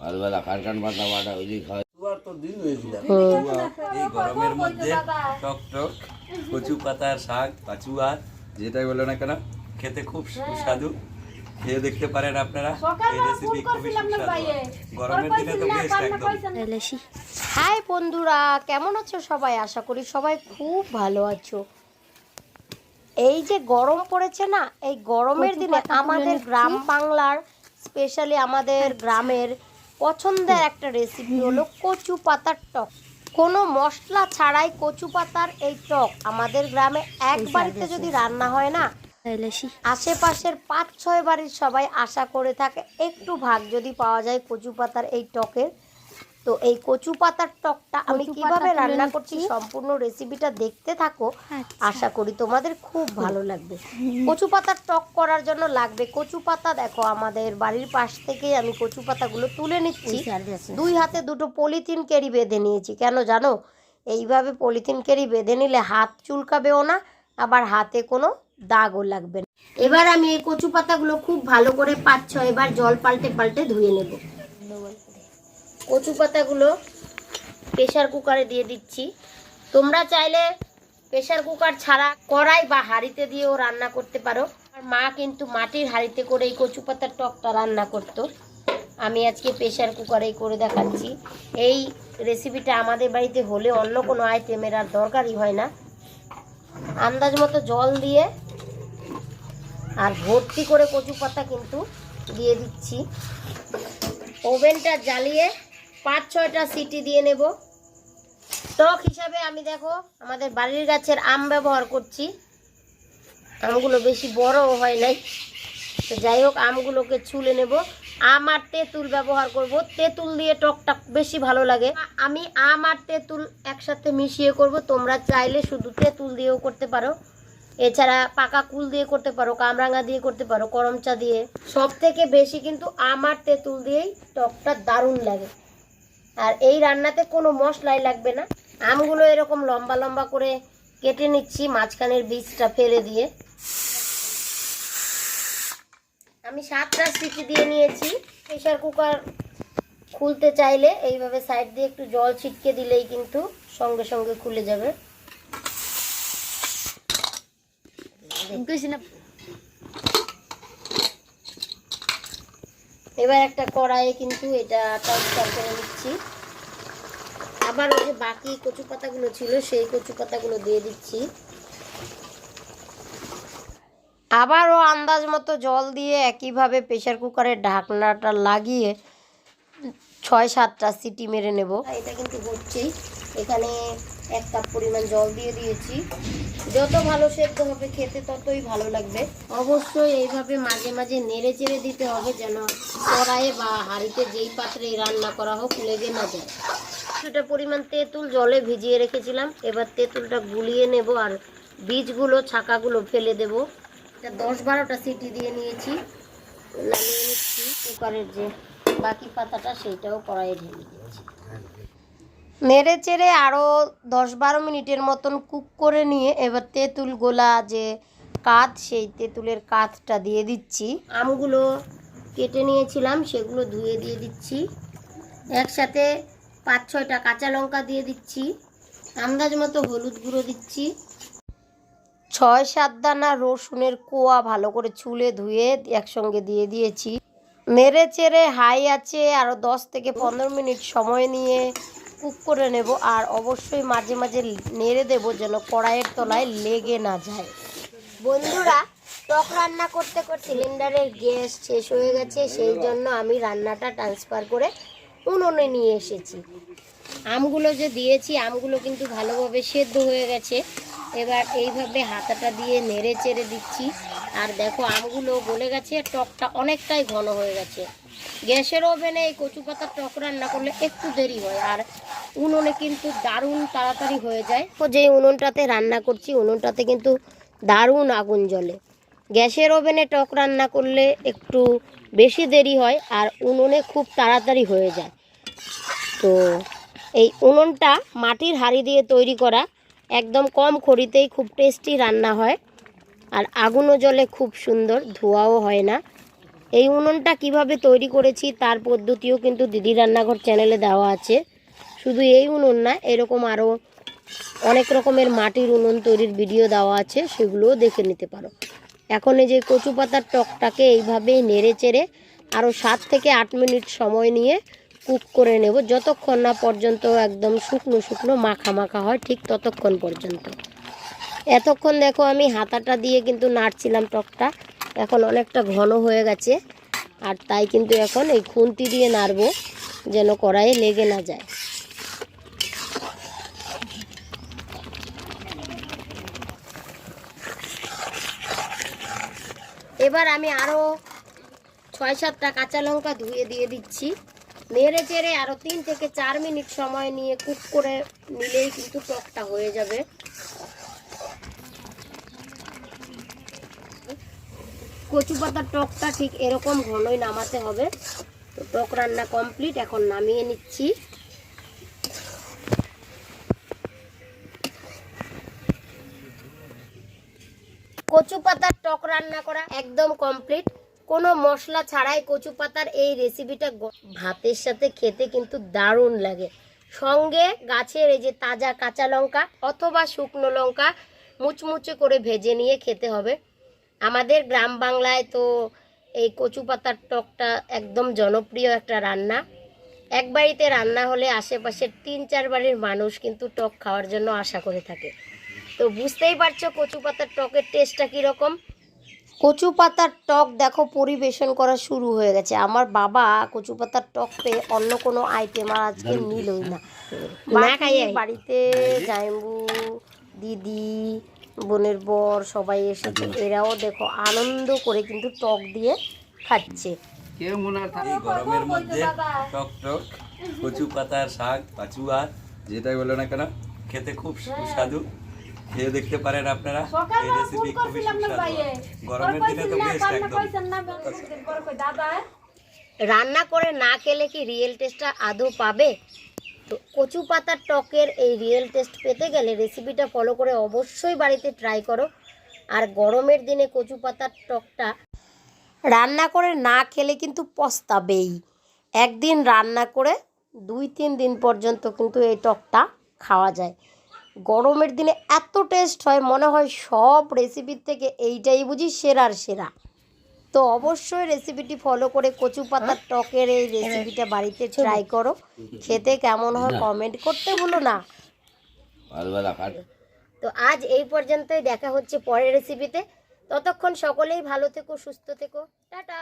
সকালবেলা কারখান পাতা বাটা ওই খাওয়া এই গরমের মধ্যে টক টক কচু পাতার শাক পাচুয়া যেটাই বলো না কেন খেতে খুব সুস্বাদু। খেয়ে দেখতে পারেন আপনারা এই রেসিপি খুবই সুস্বাদু। গরমের দিনে তো বেস্ট একদম। হাই বন্ধুরা কেমন আছো সবাই? আশা করি সবাই খুব ভালো আছো। এই যে গরম পড়েছে না এই গরমের দিনে আমাদের গ্রাম বাংলার স্পেশালি আমাদের গ্রামের পছন্দের একটা রেসিপি হলো কচু পাতার টক। কোনো মশলা ছাড়াই কচু পাতার এই টক আমাদের গ্রামে এক বাড়িতে যদি রান্না হয় না আশেপাশের পাঁচ ছয় বাড়ির সবাই আশা করে থাকে একটু ভাগ যদি পাওয়া যায় কচু পাতার এই টকের। তো এই কচু পাতার টকটা আমি কীভাবে রান্না করছি সম্পূর্ণ রেসিপিটা দেখতে থাকো। আশা করি তোমাদের খুব ভালো লাগবে। কচু পাতার টক করার জন্য লাগবে কচু পাতা। দেখো আমাদের বাড়ির পাশ থেকে আমি কচু পাতাগুলো তুলে নিচ্ছি। দুই হাতে দুটো পলিথিন কেরি বেঁধে নিয়েছি। কেন জানো? এইভাবে পলিথিন কেরি বেঁধে নিলে হাত চুলকাবেও না আবার হাতে কোনো দাগও লাগবে না। এবার আমি এই কচু পাতাগুলো খুব ভালো করে পাঁচ ছয় বার জল পাল্টে পাল্টে ধুয়ে নেব। কচু পাতাগুলো প্রেশার কুকারে দিয়ে দিচ্ছি। তোমরা চাইলে প্রেশার কুকার ছাড়া কড়াই বা হাঁড়িতে দিয়েও রান্না করতে পারো। আর মা কিন্তু মাটির হাঁড়িতে করে এই কচু পাতার টকটা রান্না করতো। আমি আজকে প্রেশার কুকারেই করে দেখাচ্ছি। এই রেসিপিটা আমাদের বাড়িতে হলে অন্য কোনো আইটেমের আর দরকারই হয় না। আন্দাজ মতো জল দিয়ে আর ভর্তি করে কচু পাতা কিন্তু দিয়ে দিচ্ছি। ওভেনটা জ্বালিয়ে পাঁচ ছয়টা সিটি দিয়ে নেব। টক হিসাবে আমি দেখো আমাদের বাড়ির গাছের আম ব্যবহার করছি। আমগুলো বেশি বড়ও হয় নাই। তো যাই হোক, আমগুলোকে ছুলে নেব। আম আর তেঁতুল ব্যবহার করব। তেঁতুল দিয়ে টকটা বেশি ভালো লাগে। আমি আম আর তেঁতুল একসাথে মিশিয়ে করব। তোমরা চাইলে শুধু তেঁতুল দিয়েও করতে পারো। এছাড়া পাকা কুল দিয়ে করতে পারো, কামরাঙা দিয়ে করতে পারো, করমচা দিয়ে। সব থেকে বেশি কিন্তু আম আর তেঁতুল দিয়েই টকটা দারুণ লাগে। আর এই রান্নাতে কোনো মশলাই লাগবে না। আমগুলো এরকম লম্বা লম্বা করে কেটে নিচ্ছি, মাঝখানের বীজটা ফেলে দিয়ে। আমি সাতটা সিটি দিয়ে নিয়েছি। প্রেশার কুকার খুলতে চাইলে এইভাবে সাইড দিয়ে একটু জল ছিটকে দিলেই কিন্তু সঙ্গে সঙ্গে খুলে যাবে। এবার একটা কড়াইয়ে কিন্তু এটা ট্রান্সফার করে নিচ্ছি। আবার ওই যে বাকি কচু পাতাগুলো ছিল, সেই কচু পাতাগুলো দিয়ে দিচ্ছি। আবারও আন্দাজ মতো জল দিয়ে একইভাবে প্রেশার কুকারের ঢাকনাটা লাগিয়ে ছয় সাতটা সিটি মেরে নেব। এটা কিন্তু হচ্ছেই। এখানে এক কাপ পরিমাণ জল দিয়ে দিয়েছি। যত ভালো সেদ্ধ হবে খেতে ততই ভালো লাগবে। অবশ্যই এইভাবে মাঝে মাঝে নেড়ে চেড়ে দিতে হবে যেন কড়াইয়ে বা হাঁড়িতে যেই পাত্রে রান্না করা হোক লেগে না যায়। কিছুটা পরিমাণ তেঁতুল জলে ভিজিয়ে রেখেছিলাম। এবার তেঁতুলটা গুলিয়ে নেব আর বীজগুলো, ছাকাগুলো ফেলে দেব। এটা দশ বারোটা সিটি দিয়ে নিয়েছি। নামিয়ে নিচ্ছি। কুকারের যে বাকি পাতাটা সেইটাও কড়াইয়ে ঢেলে দিচ্ছি। নেড়ে চেড়ে আরও দশ বারো মিনিটের মতন কুক করে নিয়ে এবার তেঁতুল গোলা যে কাঁধ, সেই তেঁতুলের কাঁধটা দিয়ে দিচ্ছি। আমগুলো কেটে নিয়েছিলাম, সেগুলো ধুয়ে দিয়ে দিচ্ছি। একসাথে পাঁচ ছয়টা কাঁচা লঙ্কা দিয়ে দিচ্ছি। আন্দাজ মতো হলুদ গুঁড়ো দিচ্ছি। ছয় সাত দানা রসুনের কোয়া ভালো করে ছুলে ধুয়ে একসঙ্গে দিয়ে দিয়েছি। নেড়ে চেড়ে হাই আছে আরও দশ থেকে পনেরো মিনিট সময় নিয়ে কুক করে নেব আর অবশ্যই মাঝে মাঝে নেড়ে দেব যেন কড়াইয়ের তলায় লেগে না যায়। বন্ধুরা, টক রান্না করতে করতে সিলিন্ডারের গ্যাস শেষ হয়ে গেছে, সেই জন্য আমি রান্নাটা ট্রান্সফার করে উনুনে নিয়ে এসেছি। আমগুলো যে দিয়েছি, আমগুলো কিন্তু ভালোভাবে সেদ্ধ হয়ে গেছে। এবার এইভাবে হাতাটা দিয়ে নেড়ে চেড়ে দিচ্ছি। আর দেখো, আমগুলো গলে গেছে, টকটা অনেকটাই ঘন হয়ে গেছে। গ্যাসের ওভেনে এই কচু পাতার টক রান্না করলে একটু দেরি হয়। আর উনুনে কিন্তু দারুণ তাড়াতাড়ি হয়ে যায়। তো যেই উনুনটাতে রান্না করছি, উনুনটাতে কিন্তু দারুণ আগুন জ্বলে। গ্যাসের ওভেনে টক রান্না করলে একটু বেশি দেরি হয় আর উনুনে খুব তাড়াতাড়ি হয়ে যায়। তো এই উনুনটা মাটির হাড়ি দিয়ে তৈরি করা, একদম কম খড়িতেই খুব টেস্টি রান্না হয় আর আগুনও জলে খুব সুন্দর, ধোঁয়াও হয় না। এই উনুনটা কীভাবে তৈরি করেছি তার পদ্ধতিও কিন্তু দিদি রান্নাঘর চ্যানেলে দেওয়া আছে। শুধু এই উনুন না, এরকম আরও অনেক রকমের মাটির উনুন তৈরির ভিডিও দেওয়া আছে, সেগুলোও দেখে নিতে পারো। এখন এই যে কচু পাতার টকটাকে এইভাবেই নেড়ে চেড়ে আরও সাত থেকে আট মিনিট সময় নিয়ে কুক করে নেব, যতক্ষণ না পর্যন্ত একদম শুকনো শুকনো মাখা মাখা হয়, ঠিক ততক্ষণ পর্যন্ত। এতক্ষণ দেখো আমি হাতাটা দিয়ে কিন্তু নাড়ছিলাম টকটা, এখন অনেকটা ঘন হয়ে গেছে, আর তাই কিন্তু এখন এই খুন্তি দিয়ে নাড়বো, যেন কড়াইয়ে লেগে না যায়। এবার আমি আরও ছয় সাতটা কাঁচা লঙ্কা ধুয়ে দিয়ে দিচ্ছি। নেড়ে চেড়ে আরও তিন থেকে চার মিনিট সময় নিয়ে কুক করে নিলেই কিন্তু টকটা হয়ে যাবে। কচু পাতার টকটা ঠিক এরকম ঘনই নামাতে হবে। তো টক রান্না কমপ্লিট, এখন নামিয়ে নিচ্ছি। কচু পাতার টক রান্না করা একদম কমপ্লিট কোনো মশলা ছাড়াই কচু পাতার এই রেসিপিটা ভাতের সাথে খেতে কিন্তু দারুণ লাগে। সঙ্গে গাছের এই যে তাজা কাঁচা লঙ্কা অথবা শুকনো লঙ্কা মুচমুচে করে ভেজে নিয়ে খেতে হবে। আমাদের গ্রাম বাংলায় তো এই কচু পাতার টকটা একদম জনপ্রিয় একটা রান্না। এক বাড়িতে রান্না হলে আশেপাশের তিন চার বাড়ির মানুষ কিন্তু টক খাওয়ার জন্য আশা করে থাকে। তো বুঝতেই পারছ কচু পাতার টকের টেস্টটা কীরকম? কচু পাতার টক দেখো পরিবেশন করা শুরু হয়ে গেছে। আমার বাবা কচু পাতার টক পেয়ে অন্য কোনো আইটেম আর আজকে নিলই না। না বাড়িতে জাইম্বু দিদি বোনের বর সবাই এসেছে। এরাও দেখো আনন্দ করে কিন্তু টক দিয়ে খাচ্ছে। এই গরমের মধ্যে টক টক কচু পাতার শাক পাচুয়া যেটাই বলো না কেন খেতে খুব সুস্বাদু। খেয়ে দেখতে পারেন আপনারা। এই রেসিপি খুবই সুস্বাদু। গরমের দিনে তো বেস্ট একদম। রান্না করে না খেলে কি রিয়েল টেস্টটা আদৌ পাবে? তো কচু পাতার টকের এই রিয়েল টেস্ট পেতে গেলে রেসিপিটা ফলো করে অবশ্যই বাড়িতে ট্রাই করো। আর গরমের দিনে কচু পাতার টকটা রান্না করে না খেলে কিন্তু পস্তাবেই। একদিন রান্না করে দুই তিন দিন পর্যন্ত কিন্তু এই টকটা খাওয়া যায়। গরমের দিনে এত টেস্ট হয় মনে হয় সব রেসিপির থেকে এইটাই বুঝি সেরার সেরা। তো অবশ্যই রেসিপিটি ফলো করে কচু পাতার টকের এই রেসিপিটা বাড়িতে ট্রাই করো। খেতে কেমন হয় কমেন্ট করতে ভুলো না। তো আজ এই পর্যন্তই দেখা হচ্ছে পরের রেসিপিতে ততক্ষণ সকলেই ভালো থেকো সুস্থ থেকো। টাটা!